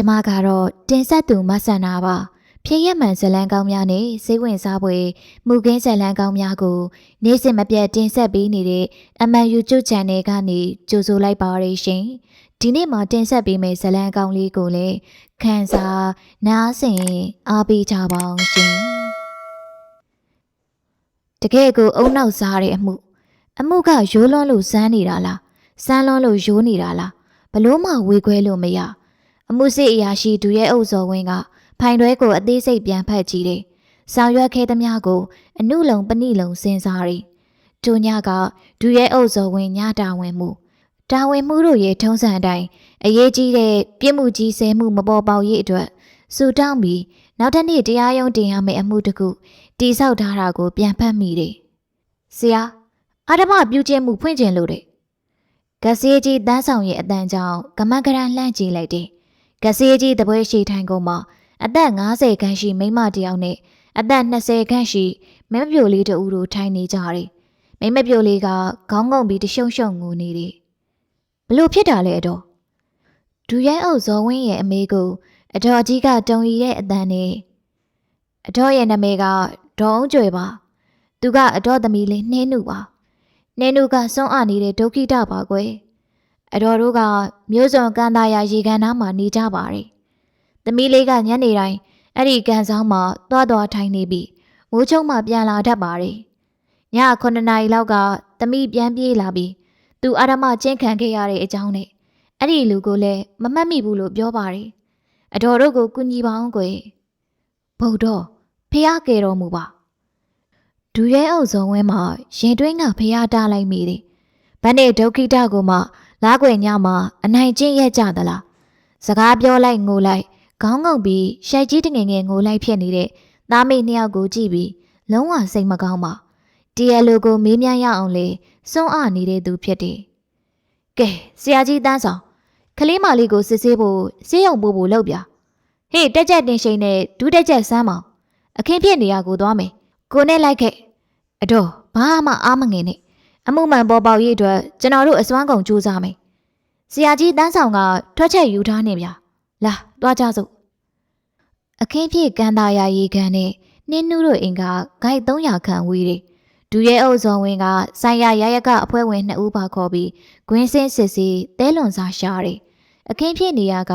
ကျမကတော့တင်ဆက်သူမဆန္နာပါဖြည့်ရမှန်ဇလန်းကောင်းများနဲ့စိတ်ဝင်စားဖွယ်မူကင်းဇလန်းကောင်းများကိုနေ့စဉ်မပြတ်တင်ဆက်ပေးနေတဲ့အမှန် YouTube Channel ကနေကြိုဆိုလိုက်ပါရရှင်ဒီနေ့မှာတင်ဆက်ပေးမယ့်ဇလန်းကောင်းလေးကိုလည်းခန်းစားနားဆင်အားပေးကြပါအောင်ရှင်တကယ်ကိုအုံနောက်စားတဲ့အမှု အမှုကရိုးလွန်းလို့စမ်းနေတာလားစမ်းလွန်းလို့ရိုးနေတာလားဘလို့မှဝေခွဲလို့မရ အမှုစစ်အရာရှိဒူရဲ့အုပ်စော်ဝင်းကဖိုင်တွဲကိုအသေးစိတ်ပြန်ဖတ်ကြည့်တယ်။ဆောင်ရွက်ခဲ့သမျှကိုအနုလုံပဏိလုံစဉ်းစားတယ်။တူညကဒူရဲ့အုပ်စော်ဝင်းညတာဝန်မှုတာဝန်မှုတို့ရဲ့ထုံးစံအတိုင်းအရေးကြီးတဲ့ပြစ်မှုကြီးဆဲမှုမပေါ်ပေါက်ရေးအတွက်စူတောင်းပြီးနောက်တစ်နေ့တရားရုံးတင်ရမယ့်အမှုတစ်ခုတိဆောက်ထားတာကိုပြန်ဖတ်မိတယ်။ဆရာအာဓမပြုကျင့်မှုဖွင့်ကျင်လို့တဲ့။ကစီကြီးတန်းဆောင်ရဲ့အတန်ကြောင့်ကမန်ကရန်လှမ်းကြည့်လိုက်တယ်။ ကစီကြီးတပွဲရှိထိုင်ကုန်မှာအသက်50ခန့်ရှိမိန်းမတစ်ယောက်နဲ့အသက်20ခန့်ရှိမင်းမပြိုလေးတူတို့ထိုင်နေကြတယ်။မိန်းမပြိုလေးကခေါင်းငုံပြီးတရှုံရှုံငိုနေတယ်။ဘလို့ဖြစ်တာလဲအတော်။ဒူရဲအုပ်ဇော်ဝင်းရဲ့အမေကိုအတော်ကြီးကတုံရီတဲ့အတန်နဲ့အတော်ရဲ့နာမည်ကဒေါအောင်ကျွယ်ပါ။သူကအတော်သမီးလေးနှင်းနုပါ။နှင်းနုကစွန့်အနေတဲ့ဒုက္ခိတပါကွယ်။ အတော်တို့ကမျိုးစုံကန်သားရရေကန်နားမှာနေကြပါတယ်။သမီးလေးကညနေတိုင်းအဲ့ဒီကန်ဆောင်မှာသွားသွားထိုင်နေပြီးမိုးချုံမှပြန်လာတတ်ပါတယ်။ည9နာရီလောက်ကသမီးပြန်ပြေးလာပြီးသူအာရမကျင့်ခံခဲ့ရတဲ့အကြောင်းနဲ့အဲ့ဒီလူကိုလည်းမမှတ်မိဘူးလို့ပြောပါတယ်။အတော်တို့ကိုကူညီပါအောင်ကွယ်။ဗုဒ္ဓဖះကေတော်မူပါ။ဒူရဲအုပ်စုံဝင်းမှာရင်တွင်းကဖះတားလိုက်မိတယ်။ဗန်းနဲ့ဒုက္ခိတကိုမှ လားကွယ်ညမှာအနိုင်ကျင့်ရက်ကြသလား။စကားပြောလိုက်ငိုလိုက်ခေါင်းငုံပြီးရှိုက်ကြီးတငယ်ငယ်ငိုလိုက်ဖြစ်နေတဲ့သားမိနှစ်ယောက်ကိုကြည့်ပြီးလုံးဝစိတ်မကောင်းပါတီယလိုကိုမေးမြန်းရအောင်လေစွန့်အနေတဲ့သူဖြစ်တယ်ကဲဆရာကြီးတန်းဆောင်ကလေးမလေးကိုစစ်ဆေးဖို့စေးရုံပို့ဖို့လုပ်ပြဟေးတက်ကြက်တင်ရှိန်နဲ့ဒူးတက်ကြက်ဆမ်းမောင်အခင်းဖြစ်နေရကိုသွားမယ်ကိုနဲ့လိုက်ခဲ့အတော့ဘာမှအားမငင်နဲ့ အမှုမှန်ပေါ်ပေါက်ရေးအတွက်ကျွန်တော်တို့အစွမ်းကုန်ကြိုးစားမယ်ဆရာကြီးတန်းဆောင်ကထွက်ချက်ယူထားနေဗျာလာသွားကြစို့အခင်းဖြစ်ကန်သားရရေကန်နဲ့နှင်းနူးတို့အိမ်ကဂိုက်300ခန့်ဝေးတယ်ဒူရဲအုပ်ဇော်ဝင်းကဆိုင်ရရရကအဖွဲ့ဝင်2ဦးပါခေါ်ပြီးဂွင်းစင်းစစ်စီတဲလွန်စားရှာတယ်အခင်းဖြစ်နေရက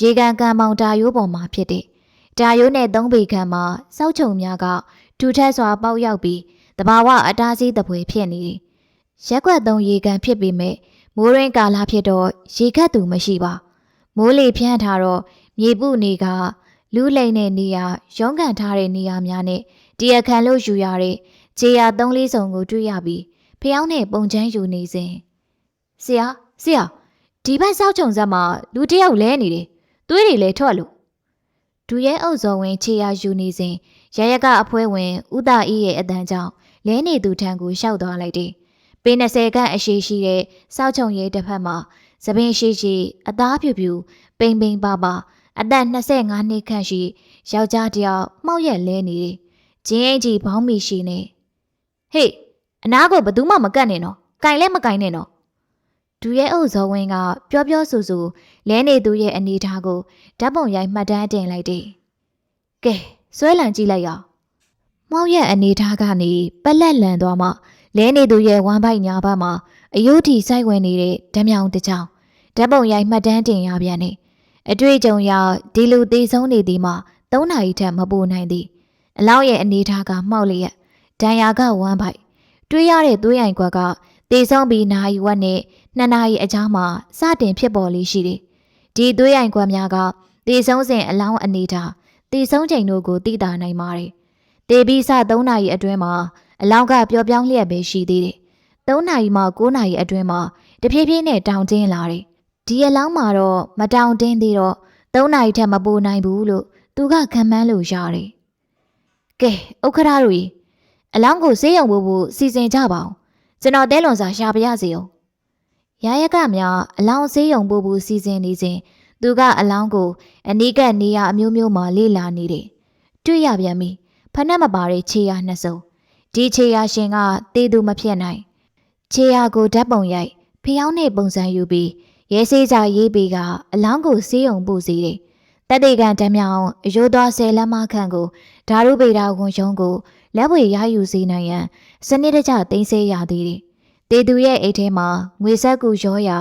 ရေကန်ကန်မောင်တာရိုးပေါ်မှာဖြစ်တယ်တာရိုးနဲ့သုံးပေခန့်မှာစောက်ချုံများကထူထပ်စွာပေါက်ရောက်ပြီးတဘာဝအတားစီးတပွဲဖြစ်နေတယ် ရက်ွက်သုံးရေကန်ဖြစ်ပေမဲ့မိုးရင်းကာလဖြစ်တော့ရေခတ်သူမရှိပါမိုးလေဖြန့်ထားတော့မြေပုနေကလူလိမ့်တဲ့နေရာရုံးကန်ထားတဲ့နေရာများနဲ့တရားခံလို့ယူရတဲ့ခြေရာသုံးလေးစုံကိုတွေ့ရပြီးဖျောင်းနဲ့ပုံချမ်းယူနေစဉ်ဆရာဆရာဒီဘက်စောက်ချုံဆက်မှာလူတစ်ယောက်လဲနေတယ်သွေးတွေလည်းထွက်လို့ဒူရဲအုပ်စော်ဝင်ခြေရာယူနေစဉ်ရရကအဖွဲဝင်ဥဒအေးရဲ့အတန်းကြောင့်လဲနေသူထံကိုရှောက်သွားလိုက်တယ် ပေ20ခန့်အရှိရှိတဲ့စောက်ချုံရဲ့တစ်ဖက်မှာသပင်ရှိရှိအသားဖြူဖြူပိန်ပိန်ပါပါအသက်25နှစ်ခန့်ရှိယောက်ျားတစ်ယောက်မှောက်ရက်လဲနေတယ်။ဂျင်းအိတ်ကြီးဘောင်းမီရှိနေ။ဟေးအနာကိုဘသူမှမကတ်နဲ့နော်။ကင်လဲမကင်နဲ့နော်။ဒူရဲ့အုပ်ဇော်ဝင်းကပြောပြောဆူဆူလဲနေသူရဲ့အနေထားကိုဓာတ်ပုံရိုက်မှတ်တမ်းတင်လိုက်တယ်။ကဲဆွဲလံကြည့်လိုက်ရအောင်။မှောက်ရက်အနေထားကနေပက်လက်လန်သွားမှ လဲနေသူရဲ့ဝမ်းပိုက်ညာဘက်မှာအယုဒ္ဓီစိုက်ဝင်နေတဲ့ဓမြောင်တစ်ချောင်းဓာတ်ပုံရိုက်မှတ်တမ်းတင်ရပြန်တယ်။အတွေ့အကြုံရောက်ဒီလူသေးဆုံးနေသည်မှာ၃နာရီထက်မပိုနိုင်သည်။အလောင်းရဲ့အနေထားကမှောက်လျက်ဒဏ်ရာကဝမ်းပိုက်တွေးရတဲ့သွေးရိုင်ကွက်ကသေဆုံးပြီးနာရီဝက်နဲ့နှစ်နာရီအကြာမှာစတင်ဖြစ်ပေါ်လေးရှိတယ်။ဒီသွေးရိုင်ကွက်များကသေဆုံးစဉ်အလောင်းအနေထားသေဆုံးချိန်တို့ကိုသိတာနိုင်ပါတယ်။တေပြီးစ3နာရီအတွင်းမှာ အလောင်းကပျော်ပြောင်းလျက်ပဲရှိသေးတယ်။3နာရီမှ9နာရီအတွင်းမှာတဖြည်းဖြည်းနဲ့တောင်ကျင်းလာတယ်။ဒီအလောင်းမှာတော့မတောင်တင်းသေးတော့3နာရီထက်မပိုနိုင်ဘူးလို့သူကခံမှန်းလို့ရတယ်။ကဲဥက္ခရာတို့အလောင်းကိုဆေးရုံဖို့ဖို့စီစဉ်ကြပါအောင်။ကျွန်တော်တဲလွန်စာရှာပြရစီအောင်။ရရကများအလောင်းဆေးရုံဖို့ဖို့စီစဉ်နေစဉ်သူကအလောင်းကိုအနီးကပ်နေရအမျိုးမျိုးမှလေ့လာနေတယ်။တွေ့ရပြန်ပြီ။ဖနှက်မပါတဲ့ခြေရနှစ်စုံ။ ဒီခြေရရှင်ကတေးသူမဖြစ်နိုင်။ခြေရကိုဓာတ်ပုံရိုက်ဖျောင်းနဲ့ပုံစံယူပြီးရဲစေးကြရေးပေကအလောင်းကိုဆေးရုံပို့စီတယ်တက်တေကန်တံမြောင်အယိုးသွားဆယ်လက်မခန့်ကိုဓာရုပေတာဝန်ရုံးကိုလက်ဝေရယူစေနိုင်ရန်စနစ်တကျသိမ်းဆည်းရသည်တယ်။တေသူရဲ့အိတ်ထဲမှာငွေဆက်ကူရောရာ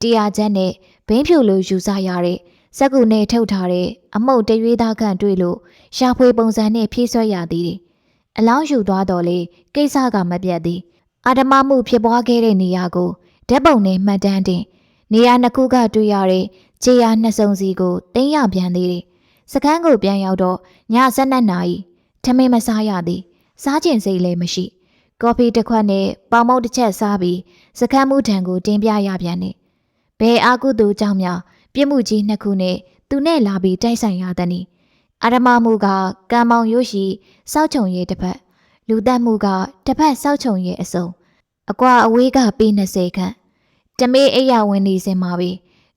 တရားချက်နဲ့ဘင်းဖြူလိုယူဆရတဲ့စက်ကူနဲ့ထုတ်ထားတဲ့အမှုတ်တရွေးသားခန့်တွေ့လို့ရှာဖွေပုံစံနဲ့ဖြည့်ဆွဲရသည်တယ်။ အလောင်းယူသွားတော်လေကိစ္စကမပြတ်သည်။အာဓမမှုဖြစ်ပွားခဲ့တဲ့နေရာကိုဓာတ်ပုံနဲ့မှတ်တမ်းတင်နေရာနှစ်ခုကတွေ့ရတဲ့ခြေရာနှစ်စုံစီကိုတင်းရပြန်သေးတယ်။စကန်းကိုပြန်ရောက်တော့ည7နာရီထမင်းမစားရသည်။စားကျင်စိတ်လည်းမရှိ။ကော်ဖီတစ်ခွက်နဲ့ပေါင်မုတ်တစ်ချက်စားပြီးစကန်းမှုထံကိုတင်ပြရပြန်တယ်။ဘယ်အာကုသူကြောင့်များပြစ်မှုကြီးနှစ်ခုနဲ့သူနဲ့လာပြီးတိုက်ဆိုင်ရသည်နီ။ အာရမမှုကကံမောင်ရုပ်ရှိစောက်ချုံရဲ့တစ်ဖက်လူသက်မှုကတစ်ဖက်စောက်ချုံရဲ့အစုံအကွာအဝေးကပေ20ခန့်တမေးအိယာဝင်နေစင်ပါပြီ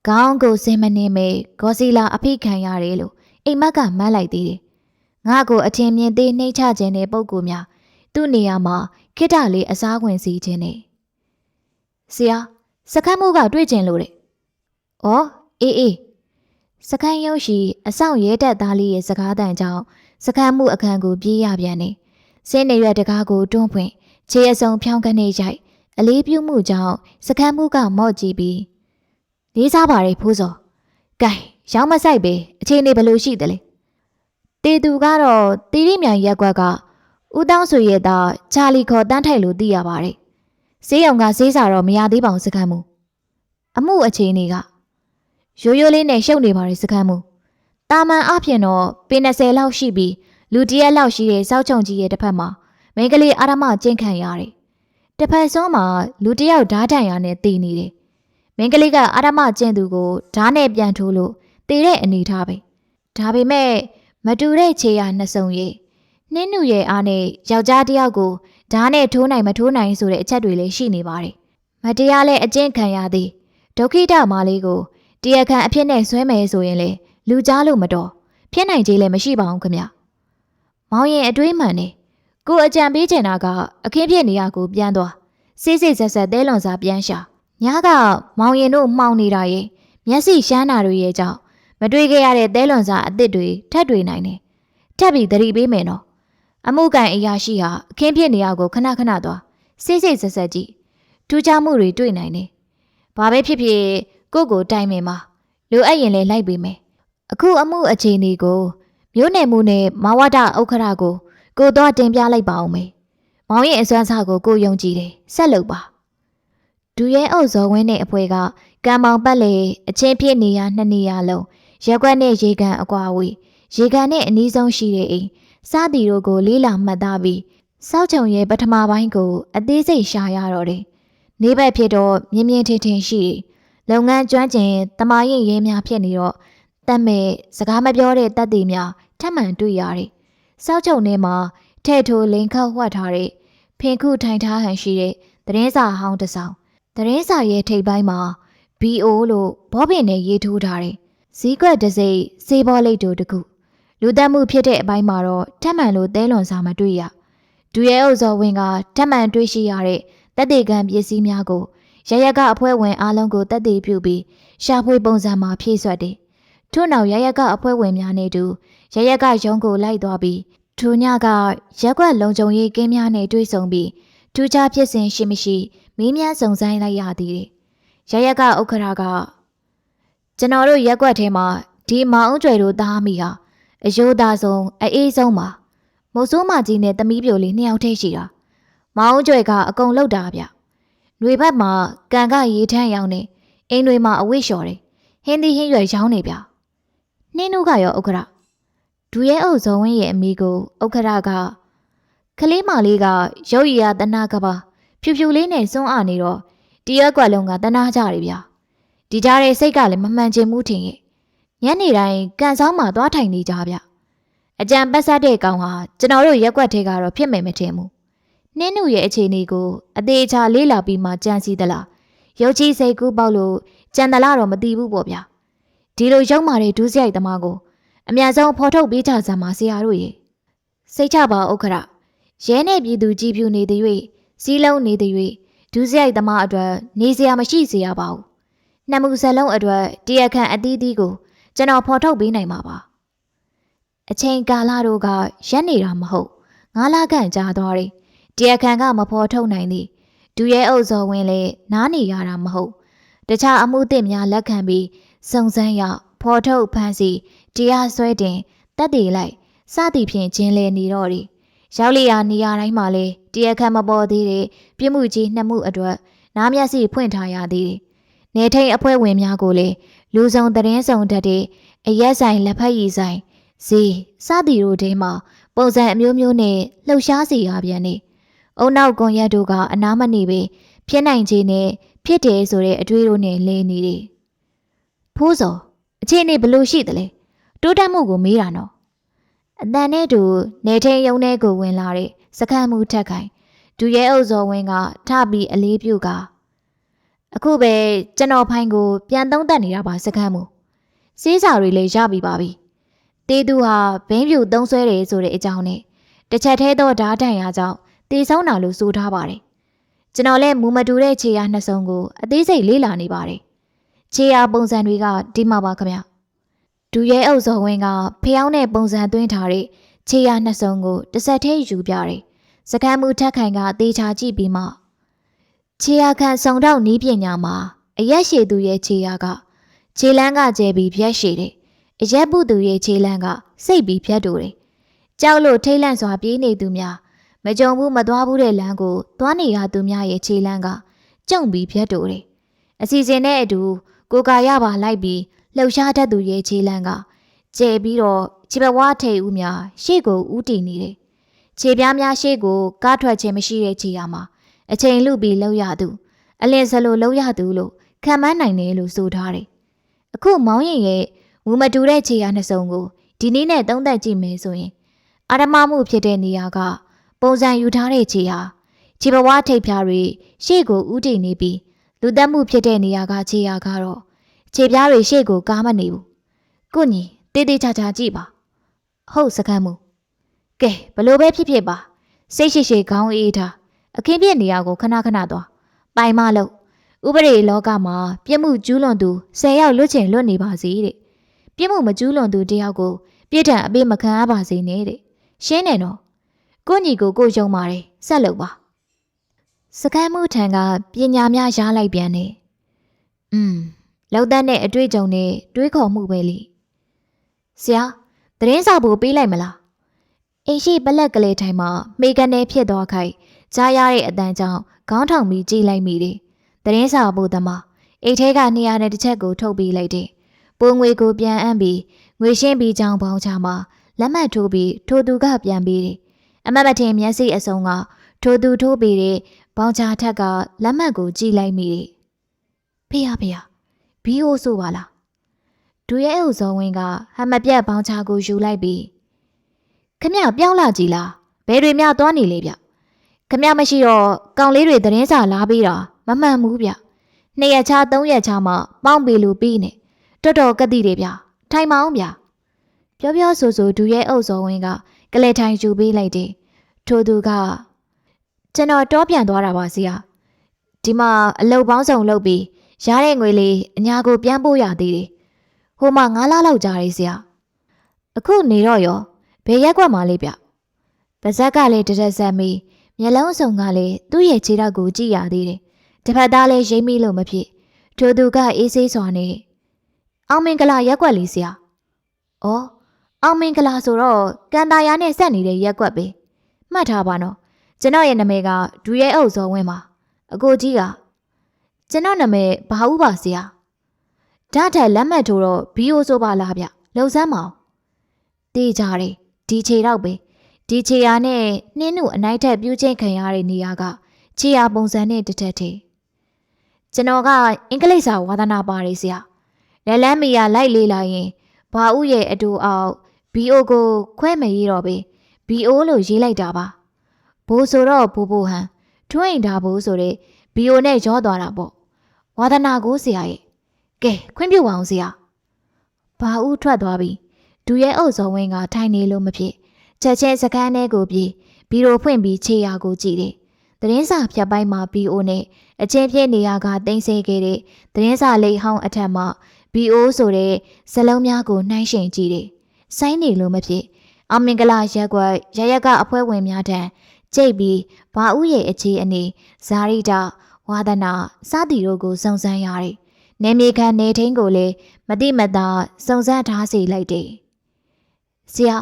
ခေါင်းကိုစင်မနေမေဂေါ်စီလာအဖိခံရတယ်လို့အိမ်မက်ကမန်းလိုက်သေးတယ်ငါ့ကိုအထင်မြင်သေးနှိမ့်ချခြင်းတဲ့ပုံကူများသူ့နေရာမှာခိတလေးအစားဝင်စီခြင်းနဲ့ဆရာစကမ်းမှုကတွေ့ကျင်လို့တဲ့။ဩအေးအေး စကမ်းရုပ်ရှိအဆောင်ရဲတက်သားလေးရဲ့စကားတန်ကြောင့်စကမ်းမှုအခန်းကိုပြေးရပြန်နေ။စင်းနေရွက်တကားကိုတွန်းဖွင့်ခြေအစုံဖြောင်းကနေရိုက်အလေးပြုမှုကြောင့်စကမ်းမှုကမော့ကြည့်ပြီးလေးစားပါလေဖိုးစော။ကဲရောင်းမဆိုင်ပဲအချိန်နေဘယ်လိုရှိသလဲ။တေသူကတော့တီရိမြိုင်ရက်ကွက်ကဦးတောင်းဆွေရဲ့သားချာလီခေါ်တန်းထိုက်လို့သိရပါတယ်။ဈေးရုံကဈေးစာတော့မရသေးပါဘူးစကမ်းမှု။အမှုအချိန်တွေက ရိုးရိုးလေးနဲ့ရှုပ်နေပါလေစကမ်းမှု။တာမန်အဖြစ်တော့ပင်20လောက်ရှိပြီးလူတရက်လောက်ရှိတဲ့စောက်ချုံကြီးရဲ့တစ်ဖက်မှာမိန်းကလေးအာရမကျင့်ခံရတယ်။တစ်ဖက်ဆုံးမှာလူတစ်ယောက်ဓားတန်ရနဲ့တည်နေတယ်။မိန်းကလေးကအာရမကျင့်သူကိုဓားနဲ့ပြန်ထိုးလို့တည်တဲ့အနေထားပဲ။ဒါပေမဲ့မတူတဲ့ခြေရနှစ်စုံရဲ့နှင်းနုရဲ့အားနဲ့ယောက်ျားတစ်ယောက်ကိုဓားနဲ့ထိုးနိုင်မထိုးနိုင်ဆိုတဲ့အချက်တွေလည်းရှိနေပါတယ်။မတရားလဲအကျင့်ခံရသည်ဒုက္ခိတမာလေးကို တရားခံအဖြစ်နဲ့ဆွဲမယ်ဆိုရင်လေလူကြားလို့မတော်ဖြစ်နိုင်သေးလည်းမရှိပါဘူးခင်ဗျ။မောင်ရင်အတွေးမှန်နေကိုအကြံပေးချင်တာကအခင်းဖြစ်နေရကိုပြန်သွားစိတ်စိတ်ဆက်ဆက်တဲလွန်စားပြန်ရှာညာကမောင်ရင်တို့မှောင်နေတာရဲ့မျက်စိရှမ်းတာတွေရဲ့ကြောင့်မတွေ့ခဲ့ရတဲ့တဲလွန်စားအစ်စ်တွေထပ်တွေ့နိုင်တယ်ထပ်ပြီးသတိပေးမယ်နော်အမှုကန်အရာရှိဟာအခင်းဖြစ်နေရကိုခဏခဏသွားစိတ်စိတ်ဆက်ဆက်ကြည့်ထူးခြားမှုတွေတွေ့နိုင်တယ်ဘာပဲဖြစ်ဖြစ် ကိုကိုတိုင်မယ်မှာလိုအပ်ရင်လည်းလိုက်ပေးမယ်အခုအမှုအခြေအနေကိုမြို့နယ်မှုနဲ့မဝဒဥက္ခရာကို ကိုတော့တင်ပြလိုက်ပါအောင်မေ။မောင်ရဲ့အစွမ်းစားကိုကိုယုံကြည်တယ်။ဆက်လုပ်ပါ။ဒူရဲအုပ်ဇော်ဝင်းနဲ့အဖွဲကကံမောင်ပတ်လေအချင်းဖြစ်နေရနှစ်နေရလုံးရက်ွက်နဲ့ရေကန်အကွာဝေးရေကန်နဲ့အနီးဆုံးရှိတဲ့အိမ်စားတီတို့ကိုလေးလာမှတ်သားပြီးစောက်ချုံရဲ့ပထမပိုင်းကို အသေးစိတ်ရှာရတော့တယ်။နေဘက်ဖြစ်တော့မြင်းမြင်းထင်းထင်းရှိတယ်။ လုပ်ငန်းကျွမ်းကျင်တမာရင်ရဲများဖြစ်နေတော့တတ်မဲ့စကားမပြောတဲ့တက်တီများထပ်မံတွေ့ရတယ်။စောက်ချုံထဲမှာထဲ့ထိုးလင်ခောက်ဝှက်ထားတဲ့ဖင်ခုထိုင်ထားဟန်ရှိတဲ့သတင်းစာဟောင်းတစ်စောင်သတင်းစာရဲ့ထိပ်ပိုင်းမှာ BO လို့ဘောပင်နဲ့ရေးထိုးထားတယ်။ဇီးကွက်တစ်စိမ့်စေးဘောလိတ်တို့တခုလူသက်မှုဖြစ်တဲ့အပိုင်းမှာတော့ထက်မှန်လို့သဲလွန်စာမတွေ့ရ။ဒူရဲအုပ်စော်ဝင်ကထက်မှန်တွေ့ရှိရတဲ့တက်တေကံပစ္စည်းများကို ရရကအဖွဲဝင်အားလုံးကိုတက်တေပြုပြီးရှာဖွေပုံစံမှာဖြည့်ဆွတ်တယ်။ထို့နောက်ရရကအဖွဲဝင်များနဲ့တူရရကရုံးကိုလိုက်သွားပြီးထိုညကရက်ကွက်လုံခြုံရေးကင်းများနဲ့တွေ့ဆုံပြီးထူးခြားဖြစ်စဉ်ရှိမရှိမင်းများစုံစမ်းလိုက်ရသည်တယ်။ရရကဥက္ခရာကကျွန်တော်တို့ရက်ကွက်ထဲမှာဒီမောင်ကျွယ်တို့သားမိဟာအယိုးသားဆုံးအေးဆုံးပါမိုးစိုးမကြီးနဲ့တမီးပြိုလေးနှစ်ယောက်ထိရှိတာမောင်ကျွယ်ကအကုန်လောက်တာဗျ။ ຫນွေဘက်မှာကန်ကရေးထမ်းရောင်းနေအိမ်တွေမှာအဝိလျှော်တယ်ဟင်းသီးဟင်းရွယ်ရောင်းနေဗျ။နှင်းနုကရောဥက္ခရာဒူရဲအုပ်ဇော်ဝင်းရဲ့အမိကိုဥက္ခရကကလေးမလေးကရုပ်ရည်ရတနာကပါဖြူဖြူလေးနဲ့စွန့်အာနေတော့တရက်ကွက်လုံးကတနာကြတယ်ဗျာဒီကြားတဲ့စိတ်ကလည်းမမှန်ချင်ဘူးထင်ရဲ့ညနေတိုင်းကန်ဆောင်မှသွားထိုင်နေကြဗျအကြံပတ်ဆက်တဲ့ကောင်ဟာကျွန်တော်တို့ရက်ကွက်ထဲကတော့ဖြစ်မယ်မထင်ဘူး နှင်းနုရဲ့အခြေအနေကိုအသေးချာလေးလာပြီးမှကြံစည်သလားရုပ်ချီစိတ်ကူးပေါက်လို့ကြံတလားတော့မသိဘူးပေါ့ဗျာဒီလိုရောက်မာတဲ့ဒူးစရိုက်သမားကိုအများဆုံးဖော်ထုတ်ပေးကြစမ်းပါဆရာတို့ရေစိတ်ချပါဥက္ခရရဲနဲ့ပြည်သူကြည်ပြူနေသည်၍စီးလုံးနေသည်၍ဒူးစရိုက်သမားအတွက်နေစရာမရှိစေရပါဘူးနှစ်မှုစလုံးအတွက်တရားခံအသီးသီးကိုကျွန်တော်ဖော်ထုတ်ပေးနိုင်မှာပါအချိန်ကာလတို့ကရက်နေတာမဟုတ်ငါးလခန့်ကြာသွားတယ် တရားခံကမဖော်ထုတ်နိုင်သည်ဒူရဲအုပ်စော်ဝင်လေနားနေရတာမဟုတ်တခြားအမှုသစ်များလက်ခံပြီးစုံစမ်းရဖော်ထုတ်ဖမ်းဆီးတရားစွဲတင်တက်တည်လိုက်စသည်ဖြင့်ကျင်းလည်နေတော့တယ်ရောက်လျာနေရာတိုင်းမှာလေတရားခံမပေါ်သေးတဲ့ပြစ်မှုကြီးနှစ်မှုအတွက်နားမျက်စိဖွင့်ထားရသေးတယ်နေထိန်အဖွဲ့ဝင်များကိုလည်းလူဆောင်သတင်းဆောင်တတ်တဲ့အရက်ဆိုင်လက်ဖက်ရည်ဆိုင်ဈေးစသည်တို့ထဲမှာပုံစံအမျိုးမျိုးနဲ့လှုပ်ရှားစီရပြန်နေ အုံနောက်ကွန်ရက်တို့ကအနားမနေပဲဖြစ်နိုင်ခြေနဲ့ဖြစ်တယ်ဆိုတဲ့အတွေးတို့နဲ့လဲနေတယ်ဖိုးစော်အခြေအနေဘယ်လိုရှိသလဲတိုးတက်မှုကိုမေးတာနော်အတန်နဲ့တူနေထိန်ရုံထဲကိုဝင်လာတဲ့စခန်းမှုထက်ခိုင်ဒူရဲအုပ်စော်ဝင်းကထပြီးအလေးပြုကအခုပဲကျွန်တော်ဖိုင်ကိုပြန်သုံးသပ်နေတာပါစခန်းမှုစေးစာတွေလည်းရပြီပါပြီတေးသူဟာဘင်းပြူသုံးဆွဲတယ်ဆိုတဲ့အကြောင်းနဲ့တစ်ချက်သေးသောဓာတ်တန်ရာကြောင့် တေဆုံးတာလို့ဆိုထားပါတယ်ကျွန်တော်လည်းမူမတူတဲ့ခြေရာနှစ်စုံကိုအသေးစိတ်လေ့လာနေပါတယ်ခြေရာပုံစံတွေကဒီမှာပါခင်ဗျဒူရဲအုပ်စော်ဝင်းကဖျောင်းတဲ့ပုံစံသွင်းထားတဲ့ခြေရာနှစ်စုံကိုတစ်ဆက်သေးယူပြတယ်စကမ်းမှုထက်ခိုင်ကတေချာကြည့်ပြီးမှခြေရာခံစုံတော့နီးပညာမှာအရက်ရှည်သူရဲ့ခြေရာကခြေလန်းကကျဲပြီးဖြက်ရှည်တယ်အရက်ပုသူရဲ့ခြေလန်းကစိတ်ပြီးဖြတ်တူတယ်ကြောက်လို့ထိတ်လန့်စွာပြေးနေသူများ မကြုံဘူးမသွားဘူးတဲ့လမ်းကိုသွားနေရသူများရဲ့ခြေလန်းကကြုံပြီးဖြတ်တူတယ်အစီအစဉ်နဲ့အတူကိုကာရပါလိုက်ပြီးလှုပ်ရှားတတ်သူရဲ့ခြေလန်းကကျဲပြီးတော့ခြေပဝါထိတ်ဦးများရှေ့ကိုဥတည်နေတယ်ခြေပြားများရှေ့ကိုကားထွက်ခြင်းမရှိတဲ့ခြေရမှာအချိန်လူပြီးလှုပ်ရသူအလင်းစလိုလှုပ်ရသူလို့ခံမန်းနိုင်တယ်လို့ဆိုထားတယ်အခုမောင်းရင်ရဲ့ဝူမတူတဲ့ခြေရနှစ်စုံကိုဒီနေ့နဲ့သုံးသက်ကြည့်မယ်ဆိုရင်အာရမမှုဖြစ်တဲ့နေရာက ပုံစံယူထားတဲ့ခြေဟာခြေပဝါထိပ်ဖြားတွေရှေ့ကိုဥတည်နေပြီးလူသက်မှုဖြစ်တဲ့နေရာကခြေရာကတော့ခြေပြားတွေရှေ့ကိုကားမနေဘူးကုညီတေးသေးချာချာကြည့်ပါ ဟုတ်စကမ်းမှုကဲဘလို့ပဲဖြစ်ဖြစ်ပါစိတ်ရှိရှိခေါင်းအေးထားအခင်းပြက်နေရာကိုခဏခဏသွားပိုင်မလို့ဥပဒေလောကမှာပြစ်မှုကျူးလွန်သူ10ယောက်လွတ်ချင်လွတ်နေပါစေတဲ့ပြစ်မှုမကျူးလွန်သူတယောက်ကိုပြစ်ဒဏ်အပေးမခံရပါစေနဲ့တဲ့ရှင်းတယ်နော် ကိုညီကိုကိုယုံပါတယ်ဆက်လုပ်ပါစကမ်းမှုထံကပညာများရားလိုက်ပြန်နေอืมလောက်တဲ့နဲ့အတွေ့အကြုံနဲ့တွေးခေါ်မှုပဲလေဆရာသတင်းစာဖို့ပေးလိုက်မလားအိမ်ရှိပလက်ကလေးထိုင်မှာမိကန်နေဖြစ်သွားခိုက်ကြားရတဲ့အတန်ကြောင့်ခေါင်းထောင်ပြီးကြည့်လိုက်မိတယ်သတင်းစာဖို့သမားအိတ်ထဲကနေရာနဲ့တစ်ချက်ကိုထုတ်ပေးလိုက်တယ်ပိုငွေကိုပြန်အမ်းပြီးငွေရှင်းပြီးကြောင်းပေါင်းချမှာလက်မှတ်ထိုးပြီးထိုသူကပြန်ပေးတယ် အမတ်မထင်မျက်စိအစုံကထိုသူထိုးပေးတဲ့ဘောင်ချာထက်ကလက်မှတ်ကိုကြည့်လိုက်မိတယ်ဖေရဖေရဘီအိုဆိုပါလားဒူရဲအုပ်စောဝင်းကဟမပြတ်ဘောင်ချာကိုယူလိုက်ပြီးခမပြောင်းလာကြည်လားဘယ်တွေများသွားနေလေဗျခမမရှိတော့ကောင်လေးတွေသတင်းစာလာပေးတာမမှန်ဘူးဗျနှစ်ရက်ချာသုံးရက်ချာမှပေါင်းပေးလို့ပြီးနေတော်တော်ကတိတယ်ဗျထိုင်မအောင်ဗျပြောပြောဆိုဆိုဒူရဲအုပ်စောဝင်းက ကလေးထိုင်ယူပေးလိုက်တယ်ထိုသူကကျွန်တော်တောပြန်သွားတာပါဆရာဒီမှာအလုတ်ပေါင်းစုံလုပ်ပြီးရတဲ့ငွေလေးအညာကိုပြန်ပို့ရသေးတယ်ဟိုမှာ9လလောက်ကြာရေးဆရာအခုနေတော့ရောဘယ်ရက်ကွက်မှာလေးဗျပါဇက်ကလည်းတရက်ဆက်မီမျက်လုံးစုံကလည်းသူ့ရဲ့ခြေထောက်ကိုကြည့်ရသေးတယ်တစ်ဖက်သားလည်းရိမ့်မိလို့မဖြစ်ထိုသူကအေးဆေးစွာနဲ့အောင်မင်္ဂလာရက်ကွက်လေးဆရာ။အော် အောင်မင်္ဂလာဆိုတော့ကန်တာယာနဲ့ဆက်နေတဲ့ရက်ကွက်ပဲ။မှတ်ထားပါနော်။ကျွန်တော်ရဲ့နာမည်ကဒူရဲအုပ်စောဝင်းပါ။အကိုကြီးကကျွန်တော်နာမည်ဘာဦးပါဆရာ။ဓာတ်ထက်လက်မှတ်ထိုးတော့ဘီယိုဆိုပါလားဗျ။လှုပ်စမ်းမအောင်။တေးကြတယ်ဒီခြေတော့ပဲ။ဒီခြေရာနဲ့နှင်းနုအနိုင်ထက်ပြူးချင်းခံရတဲ့နေရာကခြေရာပုံစံနဲ့တထက်ထဲ။ကျွန်တော်ကအင်္ဂလိပ်စာဝါသနာပါတယ်ဆရာ။လက်လန်းမီယာလိုက်လေးလာရင်ဘာဥရဲ့အတူအောက် BO ကိုခွဲမရေးတော့ပဲ BO လို့ရေးလိုက်တာပါဘိုးဆိုတော့ဘိုးဘိုဟန်ထွင်းတာဘိုးဆိုတဲ့ BO နဲ့ရောသွားတာပေါ့ဝါသနာကိုဆရာရဲ့ကဲခွင့်ပြုပါအောင်ဆရာဘာဥထွက်သွားပြီဒူရဲအုပ်စောဝင်းကထိုင်နေလို့မဖြစ်ချက်ချင်းစကန်းထဲကိုပြေးဘီရိုဖွင့်ပြီးခြေရာကိုကြည့်တယ်သတင်းစာဖြတ်ပိုင်းမှာ BO နဲ့အချင်းပြည့်နေရာကတင်ဆေးခဲ့တဲ့သတင်းစာလိပ်ဟောင်းအထက်မှာ BO BO ဆိုတဲ့ဇလုံးများကိုနှိုင်းယှဉ်ကြည့်တယ်။ ဆိုင်းနေလို့မဖြစ်အောင်မင်္ဂလာရက်ကွက်ရရကအဖွဲ့ဝင်များထံကြိတ်ပြီးဘာဥရဲ့အခြေအနေဇာရိတာဝါဒနာစသည်တို့ကိုစုံစမ်းရတယ်။နေမြေခံနေထင်းကိုလည်းမတိမတာစုံစမ်းထားစီလိုက်တယ်။ဆရာ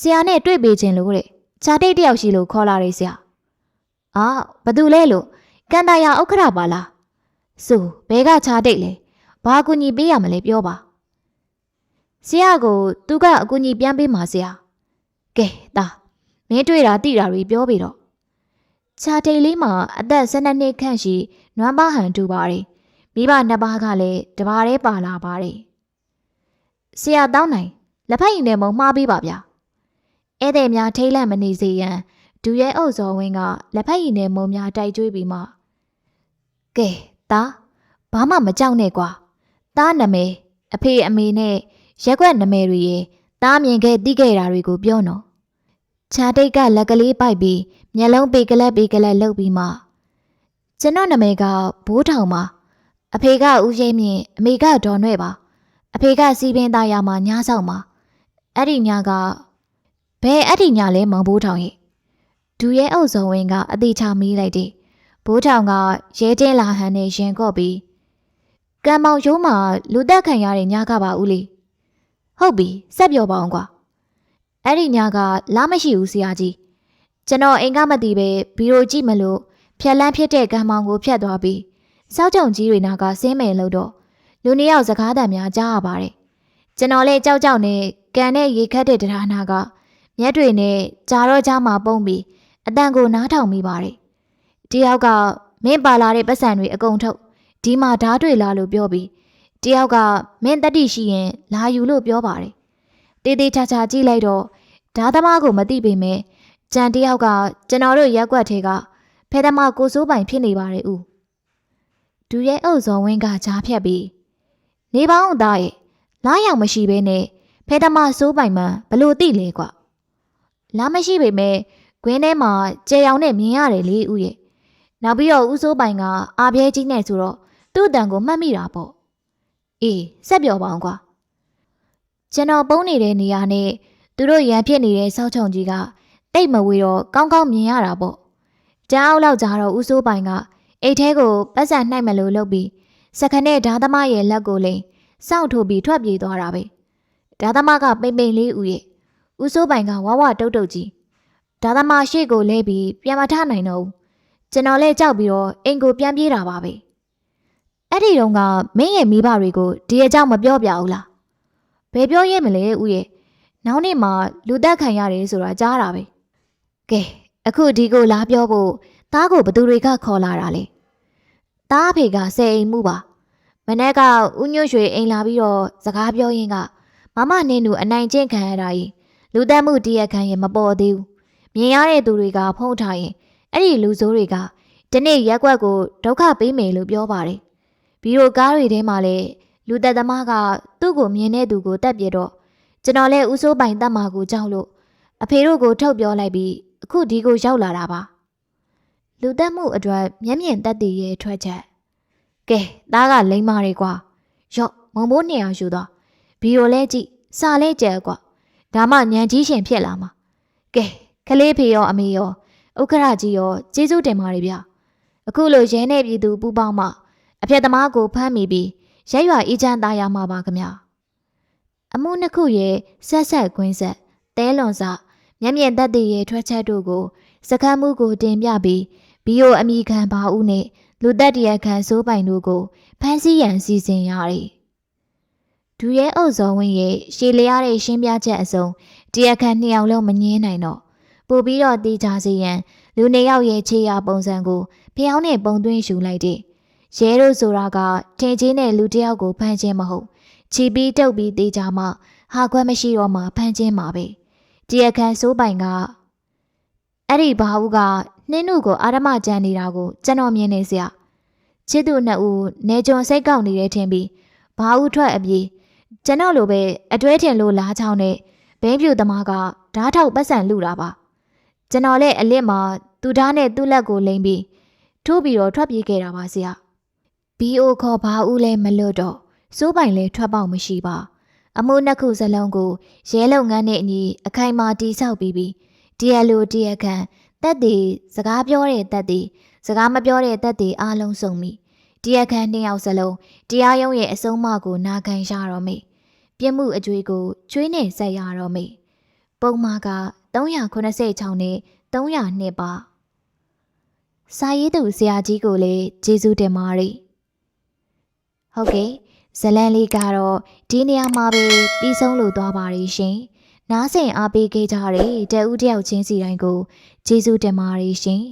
ဆရာနဲ့တွေ့ပေခြင်းလို့တဲ့။ခြာတိတ်တယောက်ရှိလို့ခေါ်လာတယ်ဆရာ။အာဘသူလဲလို့ကန်တာယာဥက္ခရပါလား။ဆိုဘဲကခြာတိတ်လဲ။ဘာအကူညီပေးရမလဲပြောပါ။ ဆရာကိုသူကအကူညီပြန်ပေးမှာဆရာ။ကဲတာမင်းတွေ့တာတိတာတွေပြောပြီတော့။ခြာတိတ်လေးမှာအသက်12နှစ်ခန့်ရှိနွမ်းပါဟန်တူပါတယ်။မိဘနှစ်ပါးကလည်းတပါးတည်းပါလာပါတယ်။ဆရာတောင်းနိုင်လက်ဖက်ရည်နဲ့မုံမှားပေးပါဗျာ။ဧည့်သည်များထိတ်လန့်မနေစေရန်ဒူရဲအုပ်စော်ဝင်းကလက်ဖက်ရည်နဲ့မုံများတိုက်ကျွေးပြီးမှကဲတာဘာမှမကြောက်နဲ့ကွာတားနမဲအဖေအမေနဲ့ ရက်ွက်နမဲတွေရဲ့တားမြင်ခဲ့တိခဲ့တာတွေကိုပြောနော်ခြာတိတ်ကလက်ကလေးပိုက်ပြီးမျက်လုံးပေကလက်ပေကလက်လှုပ်ပြီးမှကျွန်တော်နမဲကဘိုးထောင်ပါအဖေကဦးရိမ့်မြင့်အမေကဒေါ်နှဲ့ပါအဖေကစီပင်သားရမှာညားဆောင်ပါအဲ့ဒီညာကဘယ်အဲ့ဒီညာလဲမောင်ဘိုးထောင်ရဲ့ဒူရဲအုပ်စုံဝင်းကအသေးချမီးလိုက်တယ်ဘိုးထောင်ကရဲတင်းလာဟန်နဲ့ရင်ကော့ပြီးကံမောင်ရိုးမှာလူတက်ခံရတဲ့ညာကပါဦးလေ ဟုတ်ပြီစက်ပြောပါအောင်ကွာအဲ့ဒီညာကလားမရှိဘူးဆရာကြီးကျွန်တော်အိမ်ကမသိပဲဘီရိုကြည့်မလို့ဖြက်လန်းဖြစ်တဲ့ကံမောင်ကိုဖြတ်သွားပြီးစောက်ကြုံကြီးတွေနာကဆင်းမယ်လို့တော့လူနှစ်ယောက်စကားတန်များကြားရပါတယ်ကျွန်တော်လည်းကြောက်ကြောက်နဲ့ကန်နဲ့ရေခတ်တဲ့တရားနာကမျက်တွေနဲ့ကြာတော့ကြားမှာပုံပြီးအတန်ကိုနားထောင်မိပါတယ်တယောက်ကမင်းပါလာတဲ့ပတ်စံတွေအကုန်ထုတ်ဒီမှာဓားတွေလာလို့ပြောပြီး တယောက်ကမင်းတက်တိရှိရင်လာယူလို့ပြောပါတယ်တေးသေးချာချာကြည့်လိုက်တော့ဓားသမားကိုမသိပေမဲ့ကြံတယောက်ကကျွန်တော်တို့ရက်ွက်ထဲကဖဲသမားကိုစိုးပိုင်ဖြစ်နေပါတယ်ဦးဒူရဲအုပ်စော်ဝင်းကကြားဖြတ်ပြီးနေပေါင်းသားရဲ့လားရောက်မရှိဘဲနဲ့ဖဲသမားစိုးပိုင်မှန်ဘလို့သိလဲကွာလားမရှိပေမဲ့ဂွင်းထဲမှာကြဲရောင်နဲ့မြင်ရတယ်လေဦးရဲ့နောက်ပြီးတော့ဦးစိုးပိုင်ကအာပြဲကြီးနဲ့ဆိုတော့သူ့အတန်ကိုမှတ်မိတာပေါ့ အေးစက်ပြောပါအောင်ကွာကျွန်တော်ပုံနေတဲ့နေရာနဲ့သူတို့ရန်ဖြစ်နေတဲ့စောက်ချုံကြီးကတိတ်မဝေတော့ကောင်းကောင်းမြင်ရတာပေါ့ကြားအောင်လောက်ကြတော့ဦးစိုးပိုင်ကအိတ်ထဲကိုပတ်စံနှိုက်မလို့လုပ်ပြီးစခနဲ့ဓာသမားရဲ့လက်ကိုလိန်စောင့်ထိုးပြီးထွက်ပြေးသွားတာပဲဓာသမားကပိမ့်ပိမ့်လေးဦးရဲ့ဦးစိုးပိုင်ကဝဝတုတ်တုတ်ကြီးဒါသမားရှေ့ကိုလဲပြီးပြန်မထနိုင်တော့ဘူးကျွန်တော်လည်းကြောက်ပြီးတော့အိမ်ကိုပြန်ပြေးတာပါပဲ အဲ့ဒီတော့ကမင်းရဲ့မိဘတွေကိုဒီအကြောင်းမပြောပြဘူးလားဘယ်ပြောရဲမလဲဦးရဲ့နောက်နေ့မှလူသက်ခံရတယ်ဆိုတာကြားတာပဲကဲအခုဒီကိုလာပြောဖို့သားကိုဘသူတွေကခေါ်လာတာလဲသားအဖေကဆယ်အိမ်မှုပါမနေ့ကဦးညွှတ်ရွှေအိမ်လာပြီးတော့စကားပြောရင်းကမမနင်းသူအနိုင်ကျင့်ခံရတာကြီးလူသက်မှုတရက်ခံရင်မပေါ်သေးဘူးမြင်ရတဲ့သူတွေကဖုံးထားရင်အဲ့ဒီလူဆိုးတွေကဒီနေ့ရက်ွက်ကိုဒုက္ခပေးမယ်လို့ပြောပါတယ်။ ပြီးတော့ကားတွေထဲမှာလည်းလူသက်သမားကသူ့ကိုမြင်တဲ့သူကိုတက်ပြတော့ကျွန်တော်လည်းဦးစိုးပိုင်တတ်မှာကိုကြောက်လို့အဖေတို့ကိုထုတ်ပြောလိုက်ပြီးအခုဒီကိုရောက်လာတာပါ။လူသက်မှုအတွက်မျက်မြင်တက်တည်ရဲ့ထွက်ချက်။ကဲသားကလိမ့်မာတွေကွာ။ရော့မုံမိုးနေအောင်ယူသွား။ဘီရိုလဲကြည့်စာလဲကျဲကွာ။ဒါမှညံကြီးရှင်ဖြစ်လာမှာ။ကဲကလေးဖေရောအမေရောဥက္ခရကြီးရောကျေးဇူးတင်ပါတယ်ဗျအခုလိုရဲနေပြည်သူပူပေါင်းမှ အပြက်သမားကိုဖမ်းမိပြီးရက်ရွာအေးချမ်းသားရမှာပါခင်ဗျအမှုနှစ်ခုရဲ့ဆက်ဆက်ကွင်းဆက်တဲလွန်စမျက်မြင်သက်သေရဲ့ထွက်ချက်တို့ကိုစကမ်းမှုကိုတင်ပြပြီးဘီယိုအမိခံပါဦးနဲ့လူသက်တရခံစိုးပိုင်တို့ကိုဖမ်းဆီးရန်စီစဉ်ရတယ်ဒူရဲအုပ်စောဝင်းရဲ့ရှေလျားတဲ့ရှင်းပြချက်အစုံတရားခံနှစ်ယောက်လုံးမငင်းနိုင်တော့ပို့ပြီးတော့တေးကြစေရန်လူနေယောက်ရဲ့ခြေရာပုံစံကိုဖျောင်းနဲ့ပုံသွင်းယူလိုက်တဲ့ ရဲတို့ဆိုတာကထင်ချင်းနဲ့လူတယောက်ကိုဖမ်းခြင်းမဟုတ်ချီပြီးတုပ်ပြီးတေးကြမှဟာခွက်မရှိတော့မှဖမ်းခြင်းမှာပဲတရားခံစိုးပိုင်ကအဲ့ဒီဘာဦးကနှင်းနုကိုအာရမကြမ်းနေတာကိုကျွန်တော်မြင်နေစရာချစ်သူနှစ်ဦးနေကြုံစိတ်ကောက်နေတဲ့ထင်ပြီးဘာဦးထွက်အပြေးကျွန်တော်လိုပဲအတွဲထင်လို့လားချောင်းနဲ့ဘိန်းပြူသမားကဓားထောက်ပတ်စံလူတာပါကျွန်တော်လည်းအလစ်မှာသူဓာတ်နဲ့သူ့လက်ကိုလိမ့်ပြီးထိုးပြီးတော့ထွက်ပြေးခဲ့တာပါဆရာ။ BO ခေါ်ဘာဦးလဲမလွတ်တော့စိုးပိုင်လည်းထွက်ပေါက်မရှိပါ အမှုနှစ်ခုစလုံးကိုရဲလုပ်ငန်းနဲ့အညီအခိုင်အမာတိဆောက်ပြီးပြီးတရားလိုတရားခံတက်တည်စကားပြောတဲ့တက်တည်စကားမပြောတဲ့တက်တည်အားလုံးစုံမိတရားခံနှစ်ယောက်စလုံးတရားရုံးရဲ့အဆုံးအမကိုနာခံရတော့မိပြစ်မှုအကျွေးကိုကျွေးနဲ့ဆက်ရတော့မိပုံမှားက386နဲ့302ပါစာရေးသူဆရာကြီးကိုလည်းကျေးဇူးတင်ပါတယ် ဟုတ်ကဲ့ဇလန်လေးကတော့ဒီနေရာမှာပဲပြီးဆုံးလို့သွားပါရရှင်နားဆင်အားပေးခဲ့ကြတဲ့တဦးတယောက်ချင်းစီတိုင်းကိုကျေးဇူးတင်ပါတယ်ရှင်